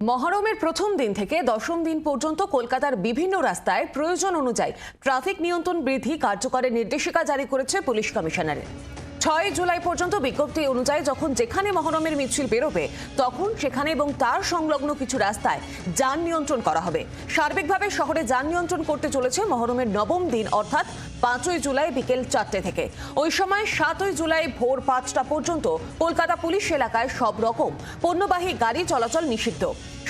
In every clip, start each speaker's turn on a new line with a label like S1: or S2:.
S1: মহরমের প্রথম দিন থেকে দশম দিন পর্যন্ত কলকাতার বিভিন্ন রাস্তায় প্রয়োজন অনুযায়ী ট্রাফিক নিয়ন্ত্রণ বৃদ্ধি কার্যকরের নির্দেশিকা জারি করেছে পুলিশ কমিশনারের। ছয় জুলাই পর্যন্ত বিজ্ঞপ্তি অনুযায়ী যখন যেখানে মহরমের মিছিল বেরোবে, তখন সেখানে এবং তার সংলগ্ন কিছু রাস্তায় যান নিয়ন্ত্রণ করা হবে। সার্বিকভাবে শহরে যান নিয়ন্ত্রণ করতে চলেছে মহরমের নবম দিন, অর্থাৎ পাঁচই জুলাই বিকেল চারটে থেকে। ওই সময় সাতই জুলাই ভোর পাঁচটা পর্যন্ত কলকাতা পুলিশ এলাকায় সব রকম পণ্যবাহী গাড়ি চলাচল নিষিদ্ধ।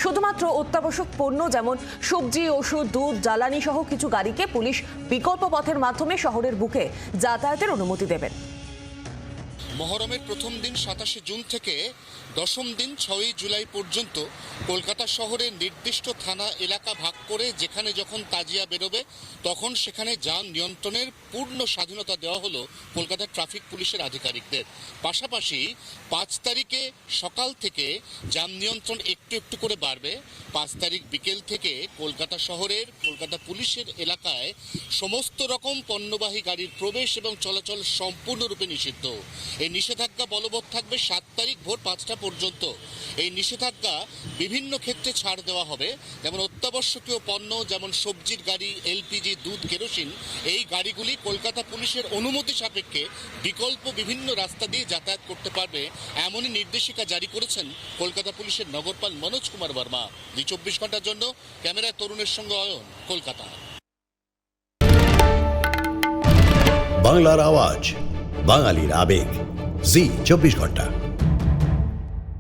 S1: শুধুমাত্র অত্যাবশ্যক পণ্য যেমন সবজি, ওষুধ, দুধ, জ্বালানি সহ কিছু গাড়িকে পুলিশ বিকল্প পথের মাধ্যমে শহরের বুকে যাতায়াতের অনুমতি দেবেন।
S2: মহরমের প্রথম দিন সাতাশে জুন থেকে দশম দিন ছয়ই জুলাই পর্যন্ত কলকাতা শহরের নির্দিষ্ট থানা এলাকা ভাগ করে যেখানে যখন তাজিয়া বেরোবে, তখন সেখানে যান নিয়ন্ত্রণের পূর্ণ স্বাধীনতা দেওয়া হলো কলকাতা ট্রাফিক পুলিশের আধিকারিকদের। পাশাপাশি পাঁচ তারিখে সকাল থেকে যান নিয়ন্ত্রণ একটু একটু করে বাড়বে। পাঁচ তারিখ বিকেল থেকে কলকাতা শহরের, কলকাতা পুলিশের এলাকায় সমস্ত রকম পণ্যবাহী গাড়ির প্রবেশ এবং চলাচল সম্পূর্ণরূপে নিষিদ্ধ। নিষেধাজ্ঞা বলবৎ থাকবে সাত তারিখ ভোর পাঁচটা পর্যন্ত। এই নিষেধাজ্ঞা বিভিন্ন ক্ষেত্রে ছাড় দেওয়া হবে, যেমন অত্যাবশ্যকীয় পণ্য, যেমন সবজির গাড়ি, এলপিজি, দুধ, কেরোসিন, এই গাড়িগুলি কলকাতা পুলিশের অনুমতি সাপেক্ষে বিকল্প বিভিন্ন রাস্তা দিয়ে যাতায়াত করতে পারবে, এমনই নির্দেশিকা জারি করেছেন কলকাতা পুলিশের নগরপাল মনোজ কুমার বর্মা। জি চব্বিশ ঘণ্টার জন্য ক্যামেরায় তরুণের সঙ্গে অয়ন, কলকাতা।
S3: বাংলার আওয়াজ, বাঙালির আবেগ। জি চব্বিশ ঘণ্টা।